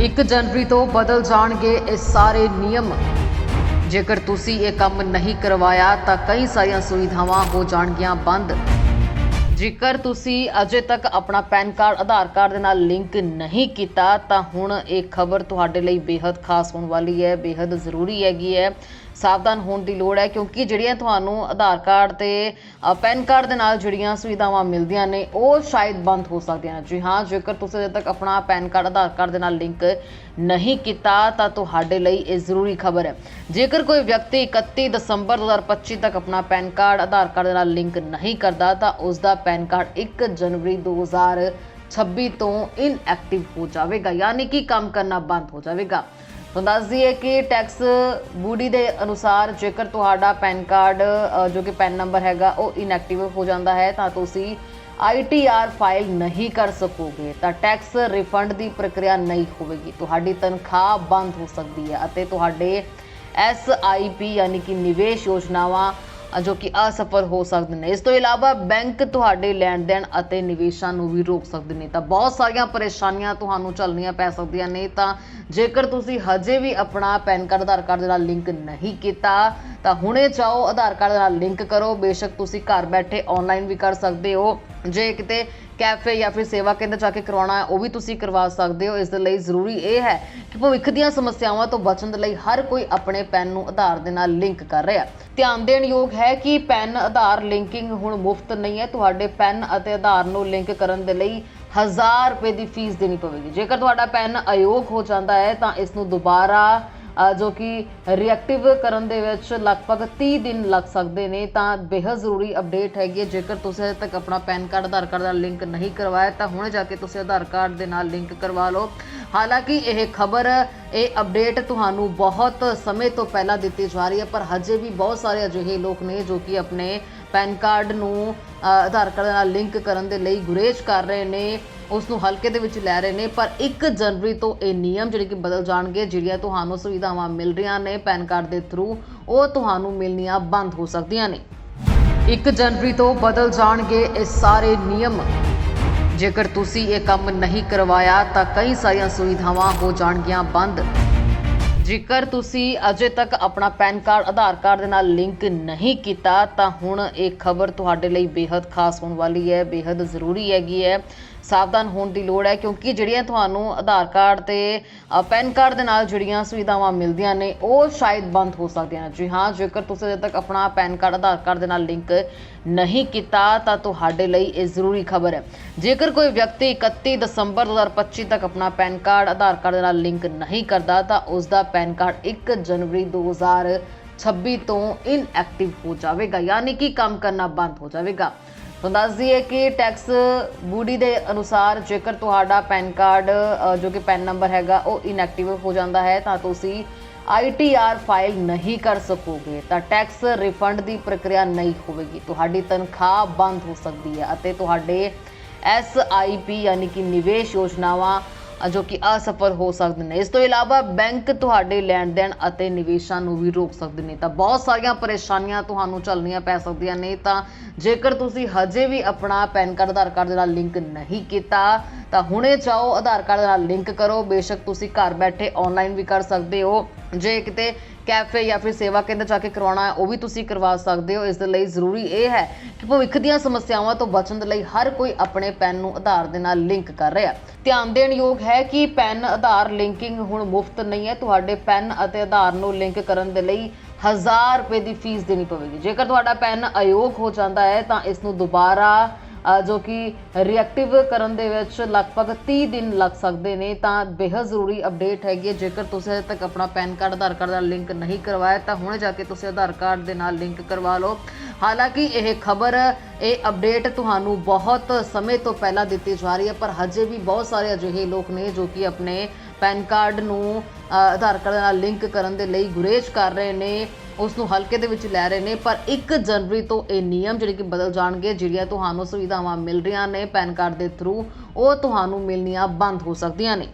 1 ਜਨਵਰੀ ਤੋਂ ਬਦਲ ਜਾਣਗੇ ਇਹ ਸਾਰੇ ਨਿਯਮ। ਜੇਕਰ ਤੁਸੀਂ ਇਹ ਕੰਮ ਨਹੀਂ ਕਰਵਾਇਆ ਤਾਂ ਕਈ ਸਾਰੀਆਂ ਸੁਵਿਧਾਵਾਂ ਹੋ ਜਾਣਗੀਆਂ ਬੰਦ। ਜੇਕਰ ਤੁਸੀਂ ਅਜੇ ਤੱਕ ਆਪਣਾ ਪੈਨ ਕਾਰਡ, ਆਧਾਰ ਕਾਰਡ ਦੇ ਨਾਲ ਲਿੰਕ ਨਹੀਂ ਕੀਤਾ, ਤਾਂ ਹੁਣ ਇਹ ਖਬਰ ਤੁਹਾਡੇ ਲਈ ਬੇहद ਖਾਸ ਹੋਣ ਵਾਲੀ ਹੈ ਬੇहद ਜ਼ਰੂਰੀ ਹੈਗੀ ਹੈ। ਸਾਵਧਾਨ ਹੋਣ ਦੀ ਲੋੜ ਹੈ, ਕਿਉਂਕਿ ਜਿਹੜੀਆਂ ਤੁਹਾਨੂੰ ਆਧਾਰ ਕਾਰਡ ਤੇ ਪੈਨ ਕਾਰਡ ਦੇ ਨਾਲ ਜੁੜੀਆਂ ਸੁਵਿਧਾਵਾਂ ਮਿਲਦੀਆਂ ਨੇ, ਉਹ ਸ਼ਾਇਦ ਬੰਦ ਹੋ ਸਕਦੀਆਂ ਜੀ ਹਾਂ, ਜੇਕਰ ਤੁਸੀਂ ਅਜੇ ਤੱਕ ਆਪਣਾ ਪੈਨ ਕਾਰਡ, ਆਧਾਰ ਕਾਰਡ ਦੇ ਨਾਲ ਲਿੰਕ ਨਹੀਂ ਕੀਤਾ, ਤਾਂ ਤੁਹਾਡੇ ਲਈ ਇਹ ਜ਼ਰੂਰੀ ਖਬਰ ਹੈ। ਜੇਕਰ ਕੋਈ ਵਿਅਕਤੀ 31 ਦਸੰਬਰ 2025 ਤੱਕ ਆਪਣਾ ਪੈਨ ਕਾਰਡ, ਆਧਾਰ ਕਾਰਡ ਦੇ ਨਾਲ ਲਿੰਕ ਨਹੀਂ ਕਰਦਾ, ਤਾਂ ਉਸ ਦਾ ਪੈਨ ਕਾਰਡ 1 ਜਨਵਰੀ 2026 ਤੋਂ ਇਨਐਕਟਿਵ ਹੋ ਜਾਵੇਗਾ, ਯਾਨੀ ਕਿ ਕੰਮ ਕਰਨਾ ਬੰਦ ਹੋ ਜਾਵੇਗਾ। ਤੁਹਾਨੂੰ ਦੱਸ ਦਈਏ ਕਿ ਟੈਕਸ ਬੂਡੀ ਦੇ ਅਨੁਸਾਰ ਜੇਕਰ ਤੁਹਾਡਾ ਪੈਨ ਕਾਰਡ ਜੋ ਕਿ ਪੈਨ ਨੰਬਰ ਹੈਗਾ, ਉਹ ਇਨਐਕਟਿਵ ਹੋ ਜਾਂਦਾ ਹੈ, ਤਾਂ ਤੁਸੀਂ ITR ਫਾਈਲ ਨਹੀਂ ਕਰ ਸਕੋਗੇ। ਤਾਂ ਟੈਕਸ ਰਿਫੰਡ ਦੀ ਪ੍ਰਕਿਰਿਆ ਨਹੀਂ ਹੋਵੇਗੀ। ਤੁਹਾਡੀ ਤਨਖਾਹ ਬੰਦ ਹੋ ਸਕਦੀ ਹੈ ਅਤੇ ਤੁਹਾਡੇ SIP ਯਾਨੀ ਕਿ ਨਿਵੇਸ਼ ਯੋਜਨਾਵਾਂ ਜੋ ਕਿ ਅਸਫਲ ਹੋ ਸਕਦੇ ਨੇ। ਇਸ ਤੋਂ ਇਲਾਵਾ ਬੈਂਕ ਤੁਹਾਡੇ ਲੈਣ ਦੇਣ ਅਤੇ ਨਿਵੇਸ਼ਾਂ ਨੂੰ ਵੀ ਰੋਕ ਸਕਦੇ ਨੇ। ਤਾਂ ਬਹੁਤ ਸਾਰੀਆਂ ਪਰੇਸ਼ਾਨੀਆਂ ਤੁਹਾਨੂੰ ਝੱਲਣੀਆਂ ਪੈ ਸਕਦੀਆਂ ਨੇ। ਤਾਂ ਜੇਕਰ ਤੁਸੀਂ ਹਜੇ ਵੀ ਆਪਣਾ ਪੈਨ ਕਾਰਡ, ਆਧਾਰ ਕਾਰਡ ਦੇ ਨਾਲ ਲਿੰਕ ਨਹੀਂ ਕੀਤਾ, ਤਾਂ ਹੁਣੇ ਚਾਹੋ ਆਧਾਰ ਕਾਰਡ ਦੇ ਨਾਲ ਲਿੰਕ ਕਰੋ। ਬੇਸ਼ੱਕ ਤੁਸੀਂ ਘਰ ਬੈਠੇ ਆਨਲਾਈਨ ਵੀ ਕਰ ਸਕਦੇ ਹੋ। ਜੇ ਕਿਤੇ ਕੈਫੇ ਜਾਂ ਫਿਰ ਸੇਵਾ ਕੇਂਦਰ ਜਾ ਕੇ ਕਰਵਾਉਣਾ ਉਹ ਵੀ ਤੁਸੀਂ ਕਰਵਾ ਸਕਦੇ ਹੋ। ਇਸ ਦੇ ਲਈ ਜ਼ਰੂਰੀ ਇਹ ਹੈ ਕਿ ਭਵਿੱਖ ਦੀਆਂ ਸਮੱਸਿਆਵਾਂ ਤੋਂ ਬਚਣ ਦੇ ਲਈ ਹਰ ਕੋਈ ਆਪਣੇ ਪੈਨ ਨੂੰ ਆਧਾਰ ਦੇ ਨਾਲ ਲਿੰਕ ਕਰ ਰਿਹਾ ਧਿਆਨ ਦੇਣ ਯੋਗ ਹੈ ਕਿ ਪੈਨ ਆਧਾਰ ਲਿੰਕਿੰਗ ਹੁਣ ਮੁਫਤ ਨਹੀਂ ਹੈ। ਤੁਹਾਡੇ ਪੈਨ ਅਤੇ ਆਧਾਰ ਨੂੰ ਲਿੰਕ ਕਰਨ ਦੇ ਲਈ 1000 ਰੁਪਏ ਦੀ ਫੀਸ ਦੇਣੀ ਪਵੇਗੀ। ਜੇਕਰ ਤੁਹਾਡਾ ਪੈਨ ਅਯੋਗ ਹੋ ਜਾਂਦਾ ਹੈ, ਤਾਂ ਇਸ ਨੂੰ ਦੁਬਾਰਾ ਜੋ ਕਿ ਰਿਐਕਟਿਵ ਕਰਨ ਦੇ ਵਿੱਚ ਲਗਭਗ 30 ਦਿਨ ਲੱਗ ਸਕਦੇ ਨੇ, ਤਾਂ ਬੇहद ਜ਼ਰੂਰੀ ਅਪਡੇਟ ਹੈਗੀ ਹੈ। ਜੇਕਰ ਤੁਸੀਂ ਅਜੇ ਤੱਕ ਆਪਣਾ ਪੈਨ ਕਾਰਡ, ਆਧਾਰ ਕਾਰਡ ਨਾਲ ਲਿੰਕ ਨਹੀਂ ਕਰਵਾਇਆ, ਤਾਂ ਹੁਣੇ ਜਾ ਕੇ ਤੁਸੀਂ ਆਧਾਰ ਕਾਰਡ ਦੇ ਨਾਲ ਲਿੰਕ ਕਰਵਾ ਲਓ। ਹਾਲਾਂਕਿ ਇਹ ਖਬਰ, ਇਹ ਅਪਡੇਟ ਤੁਹਾਨੂੰ ਬਹੁਤ ਸਮੇਂ ਤੋਂ ਪਹਿਲਾਂ ਦਿੱਤੀ ਜਾ ਰਹੀ ਹੈ, ਪਰ ਹਜੇ ਵੀ ਬਹੁਤ ਸਾਰੇ ਅਜਿਹੇ ਲੋਕ ਨੇ ਜੋ ਕਿ ਆਪਣੇ ਪੈਨ ਕਾਰਡ ਨੂੰ ਆਧਾਰ ਕਾਰਡ ਨਾਲ ਲਿੰਕ ਕਰਨ ਦੇ ਲਈ ਗੁਰੇਜ਼ ਕਰ ਰਹੇ ਨੇ ਉਸ ਨੂੰ ਹਲਕੇ ਦੇ ਵਿੱਚ ਲੈ ਰਹੇ ਨੇ, ਪਰ 1 ਜਨਵਰੀ ਤੋਂ ਇਹ ਨਿਯਮ ਜਿਹੜੇ ਕਿ ਬਦਲ ਜਾਣਗੇ, ਜਿਹੜੀਆਂ ਤੁਹਾਨੂੰ ਸੁਵਿਧਾਵਾਂ ਮਿਲ ਰਹੀਆਂ ਨੇ ਪੈਨ ਕਾਰਡ ਦੇ ਥਰੂ ਉਹ ਤੁਹਾਨੂੰ ਮਿਲਣੀਆਂ ਬੰਦ ਹੋ ਸਕਦੀਆਂ ਨੇ। 1 ਜਨਵਰੀ ਤੋਂ ਬਦਲ ਜਾਣਗੇ ਇਹ ਸਾਰੇ ਨਿਯਮ। ਜੇਕਰ ਤੁਸੀਂ ਇਹ ਕੰਮ ਨਹੀਂ ਕਰਵਾਇਆ ਤਾਂ ਕਈ ਸਾਰੀਆਂ ਸੁਵਿਧਾਵਾਂ ਹੋ ਜਾਣਗੀਆਂ ਬੰਦ। ਜੇਕਰ ਤੁਸੀਂ ਅਜੇ ਤੱਕ ਆਪਣਾ ਪੈਨ ਕਾਰਡ, ਆਧਾਰ ਕਾਰਡ ਦੇ ਨਾਲ ਲਿੰਕ ਨਹੀਂ ਕੀਤਾ, ਤਾਂ ਹੁਣ ਇਹ ਖਬਰ ਤੁਹਾਡੇ ਲਈ ਬੇहद ਖਾਸ ਹੋਣ ਵਾਲੀ ਹੈ ਬੇहद ਜ਼ਰੂਰੀ ਹੈਗੀ ਹੈ। ਸਾਵਧਾਨ ਹੋਣ ਦੀ ਲੋੜ ਹੈ, ਕਿਉਂਕਿ ਜਿਹੜੀਆਂ ਤੁਹਾਨੂੰ ਆਧਾਰ ਕਾਰਡ ਤੇ ਪੈਨ ਕਾਰਡ ਦੇ ਨਾਲ ਜੁੜੀਆਂ ਸੁਵਿਧਾਵਾਂ ਮਿਲਦੀਆਂ ਨੇ, ਉਹ ਸ਼ਾਇਦ ਬੰਦ ਹੋ ਸਕਦੀਆਂ ਨੇ। ਜੀ ਹਾਂ, ਜੇਕਰ ਤੁਸੀਂ ਅਜੇ ਤੱਕ ਆਪਣਾ ਪੈਨ ਕਾਰਡ, ਆਧਾਰ ਕਾਰਡ ਦੇ ਨਾਲ ਲਿੰਕ ਨਹੀਂ ਕੀਤਾ, ਤਾਂ ਤੁਹਾਡੇ ਲਈ ਇਹ ਜ਼ਰੂਰੀ ਖਬਰ ਹੈ। ਜੇਕਰ ਕੋਈ ਵਿਅਕਤੀ 31 ਦਸੰਬਰ 2025 ਤੱਕ ਆਪਣਾ ਪੈਨ ਕਾਰਡ, ਆਧਾਰ ਕਾਰਡ ਦੇ ਨਾਲ ਲਿੰਕ ਨਹੀਂ ਕਰਦਾ, ਤਾਂ ਉਸ ਦਾ ਪੈਨ ਕਾਰਡ 1 ਜਨਵਰੀ 2026 ਤੋਂ ਇਨਐਕਟਿਵ ਹੋ ਜਾਵੇਗਾ, ਯਾਨੀ ਕਿ ਕੰਮ ਕਰਨਾ ਬੰਦ ਹੋ ਜਾਵੇਗਾ। ਤੁਹਾਨੂੰ ਦੱਸ ਦਈਏ ਕਿ ਟੈਕਸ ਬੂਡੀ ਦੇ ਅਨੁਸਾਰ ਜੇਕਰ ਤੁਹਾਡਾ ਪੈਨ ਕਾਰਡ ਜੋ ਕਿ ਪੈਨ ਨੰਬਰ ਹੈਗਾ, ਉਹ ਇਨਐਕਟਿਵ ਹੋ ਜਾਂਦਾ ਹੈ, ਤਾਂ ਤੁਸੀਂ ITR ਫਾਈਲ ਨਹੀਂ ਕਰ ਸਕੋਗੇ। ਤਾਂ ਟੈਕਸ ਰਿਫੰਡ ਦੀ ਪ੍ਰਕਿਰਿਆ ਨਹੀਂ ਹੋਵੇਗੀ। ਤੁਹਾਡੀ ਤਨਖਾਹ ਬੰਦ ਹੋ ਸਕਦੀ ਹੈ ਅਤੇ ਤੁਹਾਡੇ SIP ਯਾਨੀ ਕਿ ਨਿਵੇਸ਼ ਯੋਜਨਾਵਾਂ ਜੋ ਕਿ ਅਸਫਲ ਹੋ ਸਕਦੇ ਨੇ। ਇਸ ਤੋਂ ਇਲਾਵਾ ਬੈਂਕ ਤੁਹਾਡੇ ਲੈਣ ਦੇਣ ਅਤੇ ਨਿਵੇਸ਼ਾਂ ਨੂੰ ਵੀ ਰੋਕ ਸਕਦੇ ਨੇ। ਤਾਂ ਬਹੁਤ ਸਾਰੀਆਂ ਪਰੇਸ਼ਾਨੀਆਂ ਤੁਹਾਨੂੰ ਝੱਲਣੀਆਂ ਪੈ ਸਕਦੀਆਂ ਨੇ। ਤਾਂ ਜੇਕਰ ਤੁਸੀਂ ਹਜੇ ਵੀ ਆਪਣਾ ਪੈਨ ਕਾਰਡ, ਆਧਾਰ ਕਾਰਡ ਦੇ ਨਾਲ ਲਿੰਕ ਨਹੀਂ ਕੀਤਾ, ਤਾਂ ਹੁਣੇ ਚਾਹੋ ਆਧਾਰ ਕਾਰਡ ਦੇ ਨਾਲ ਲਿੰਕ ਕਰੋ। ਬੇਸ਼ੱਕ ਤੁਸੀਂ ਘਰ ਬੈਠੇ ਆਨਲਾਈਨ ਵੀ ਕਰ ਸਕਦੇ ਹੋ। ਜੇ ਕਿਤੇ ਕੈਫੇ ਜਾਂ ਫਿਰ ਸੇਵਾ ਕੇਂਦਰ ਜਾ ਕੇ ਕਰਵਾਉਣਾ ਹੈ, ਉਹ ਵੀ ਤੁਸੀਂ ਕਰਵਾ ਸਕਦੇ ਹੋ। ਇਸ ਦੇ ਲਈ ਜ਼ਰੂਰੀ ਇਹ ਹੈ ਕਿ ਭਵਿੱਖ ਦੀਆਂ ਸਮੱਸਿਆਵਾਂ ਤੋਂ ਬਚਣ ਦੇ ਲਈ ਹਰ ਕੋਈ ਆਪਣੇ ਪੈਨ ਨੂੰ ਆਧਾਰ ਦੇ ਨਾਲ ਲਿੰਕ ਕਰ ਰਿਹਾ ਧਿਆਨ ਦੇਣ ਯੋਗ ਹੈ ਕਿ ਪੈਨ ਆਧਾਰ ਲਿੰਕਿੰਗ ਹੁਣ ਮੁਫਤ ਨਹੀਂ ਹੈ। ਤੁਹਾਡੇ ਪੈਨ ਅਤੇ ਆਧਾਰ ਨੂੰ ਲਿੰਕ ਕਰਨ ਦੇ ਲਈ 1000 ਰੁਪਏ ਦੀ ਫੀਸ ਦੇਣੀ ਪਵੇਗੀ। ਜੇਕਰ ਤੁਹਾਡਾ ਪੈਨ ਅਯੋਗ ਹੋ ਜਾਂਦਾ ਹੈ, ਤਾਂ ਇਸ ਨੂੰ ਦੁਬਾਰਾ ਜੋ ਕਿ ਰਿਐਕਟਿਵ ਕਰਨ ਦੇ ਵਿੱਚ ਲਗਭਗ 30 ਦਿਨ ਲੱਗ ਸਕਦੇ ਨੇ, ਤਾਂ ਬੇहद ਜ਼ਰੂਰੀ ਅਪਡੇਟ ਹੈਗੀ ਹੈ। ਜੇਕਰ ਤੁਸੀਂ ਅਜੇ ਤੱਕ ਆਪਣਾ ਪੈਨ ਕਾਰਡ, ਆਧਾਰ ਕਾਰਡ ਨਾਲ ਲਿੰਕ ਨਹੀਂ ਕਰਵਾਇਆ, ਤਾਂ ਹੁਣੇ ਜਾ ਕੇ ਤੁਸੀਂ ਆਧਾਰ ਕਾਰਡ ਦੇ ਨਾਲ ਲਿੰਕ ਕਰਵਾ ਲਓ। ਹਾਲਾਂਕਿ ਇਹ ਖਬਰ, ਇਹ ਅਪਡੇਟ ਤੁਹਾਨੂੰ ਬਹੁਤ ਸਮੇਂ ਤੋਂ ਪਹਿਲਾਂ ਦਿੱਤੀ ਜਾ ਰਹੀ ਹੈ, ਪਰ ਹਜੇ ਵੀ ਬਹੁਤ ਸਾਰੇ ਅਜਿਹੇ ਲੋਕ ਨੇ ਜੋ ਕਿ ਆਪਣੇ ਪੈਨ ਕਾਰਡ ਨੂੰ ਆਧਾਰ ਕਾਰਡ ਨਾਲ ਲਿੰਕ ਕਰਨ ਦੇ ਲਈ ਗੁਰੇਜ਼ ਕਰ ਰਹੇ ਨੇ ਉਸ ਨੂੰ ਹਲਕੇ ਦੇ ਵਿੱਚ ਲੈ ਰਹੇ ਨੇ, ਪਰ 1 ਜਨਵਰੀ ਤੋਂ ਇਹ ਨਿਯਮ ਜਿਹੜੇ ਕਿ ਬਦਲ ਜਾਣਗੇ, ਜਿਹੜੀਆਂ ਤੁਹਾਨੂੰ ਸੁਵਿਧਾਵਾਂ ਮਿਲ ਰਹੀਆਂ ਨੇ ਪੈਨ ਕਾਰਡ ਦੇ ਥਰੂ ਉਹ ਤੁਹਾਨੂੰ ਮਿਲਣੀਆਂ ਬੰਦ ਹੋ ਸਕਦੀਆਂ ਨੇ।